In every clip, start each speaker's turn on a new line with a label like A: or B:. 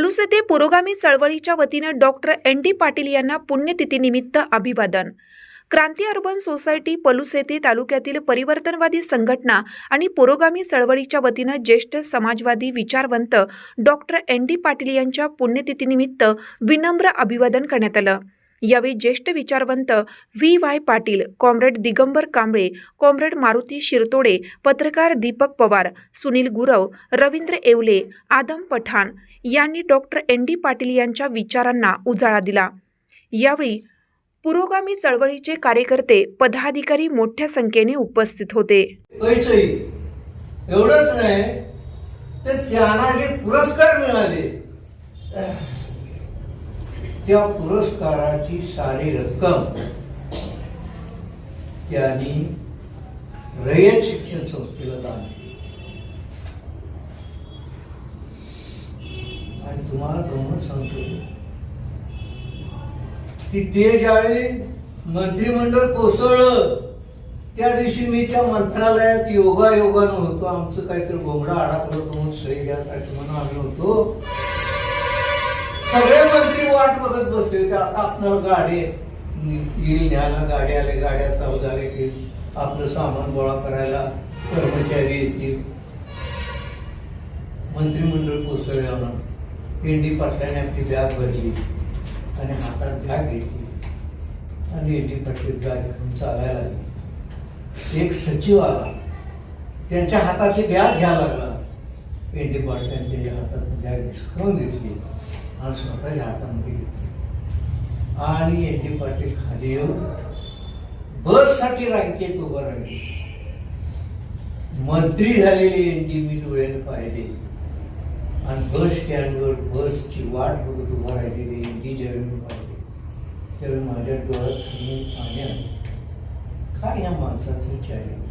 A: पलूस येथे पुरोगामी चळवळीच्या वतीनं डॉक्टर एन. डी. पाटील यांना पुण्यतिथीनिमित्त अभिवादन. क्रांती अर्बन सोसायटी पलूस येथे तालुक्यातील परिवर्तनवादी संघटना आणि पुरोगामी चळवळीच्या वतीनं ज्येष्ठ समाजवादी विचारवंत डॉक्टर एन. डी. पाटील यांच्या पुण्यतिथीनिमित्त विनम्र अभिवादन करण्यात आलं. यावेळी ज्येष्ठ विचारवंत V Y Patil comrade Digambar Kamble comrade Maruti Shirtode पत्रकार दीपक पवार सुनील गुरव रवींद्र येवले आदम पठाण यांनी डॉक्टर एन डी पाटील यांच्या विचारांना उजाळा दिला. यावेळी पुरोगामी चळवळीचे कार्यकर्ते पदाधिकारी मोठ्या संख्येने उपस्थित होते.
B: एवढंच नाही तर त्यांना जे पुरस्कार मिळाले. त्या पुरस्काराची सारी रक्कम त्यांनी रयत शिक्षण संस्थेला दान केली. आणि तुम्हाला गमत सांगतो. की ते ज्यावेळी मंत्रिमंडळ कोसळलं त्या दिवशी मी त्या मंत्रालयात योगा योगानं होतो. आमचं काहीतरी बोंगडा आडापडत म्हणून सही घ्यासाठी म्हणून आम्ही होतो. सगळे मंत्री वाट बघत बसले होते आता आपल्याला गाडी येईल न्यायला गाडी आले गाड्या चालू झाले की आपलं सामान गोळा करायला कर्मचारी येतील. मंत्रिमंडळ कोसळल्यानं पेंडी पाटलाने आपली बॅग भरली आणि हातात बॅग घेतली. आणि एंडी पाटील बॅग घेऊन चालायला लागली. एक सचिव आला. त्यांच्या हाताची बॅग घ्यायला लागला. एंडी पाटलांनी त्यांच्या हातात बॅग घेऊन घेतली. हा स्वतःच्या हातामध्ये घेतला आणि एन डी पाटील खाली येऊन बससाठी रांगेत उभं राहिले. मंत्री झालेली एन डी मी डोळ्याने पाहिले. आणि बस स्टँडवर बसची वाट बघत उभा राहिलेली एन डी ज्यावेळी मी पाहिले त्यावेळी माझ्या डोळ्यात खाली पाणी काय या माणसाचं चारित्र्य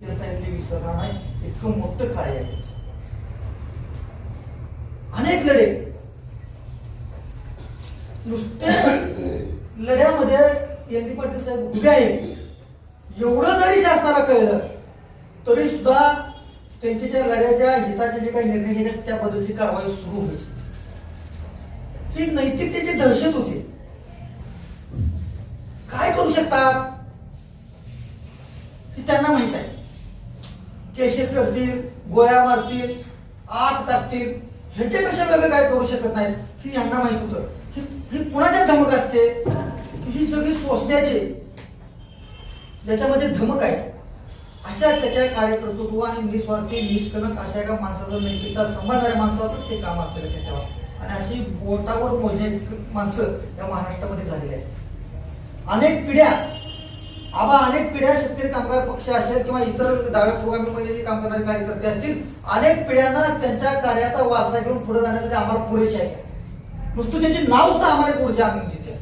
C: जनतातले विसरणार नाही इतकं मोठं कार्य आहे? अनेक लढे. नुसते लढ्यामध्ये एन डी पाटील साहेब उभे आहेत. एवढं जरी शासनाला कळलं तरी सुद्धा त्यांच्या ज्या लढ्याच्या हिताचे जे काही निर्णय घेतात त्या पद्धतीची कारवाई सुरू व्हायची ही नैतिकतेची दहशत होती. काय करू शकतात? हे त्यांना माहीत आहे. केसेस करतील गोळ्या मारतील आत टाकतील. ह्याच्यापेक्षा वेगळं काय करू शकत नाहीत? ही यांना माहीत होतं. ही ही कुणाच्या धमक असते? ही सगळी सोसण्याची. ज्याच्यामध्ये धमक आहे. अशा त्याच्या कार्यकर्तृत्व आणि निस्वार्थी निष्कलंक अशा एका माणसाचं नैतिकता समाजाच्या माणसाचंच ते काम असतं लक्षात ठेवा आणि अशी बोटावर मोजण्या माणसं या महाराष्ट्रामध्ये झालेली आहेत. अनेक पिढ्या आबा अनेक पिढ्या शेतकरी कामगार पक्ष असेल किंवा इतर डाव्या प्रोग्राममध्ये जे काम करणारे कार्यकर्ते असतील अनेक पिढ्यांना त्यांच्या कार्याचा वारसा घेऊन पुढे जाण्यासाठी आम्हाला पुरेशी आहे. नुसतं त्यांचे नाव सुद्धा आम्हाला एक ऊर्जा आणून देते.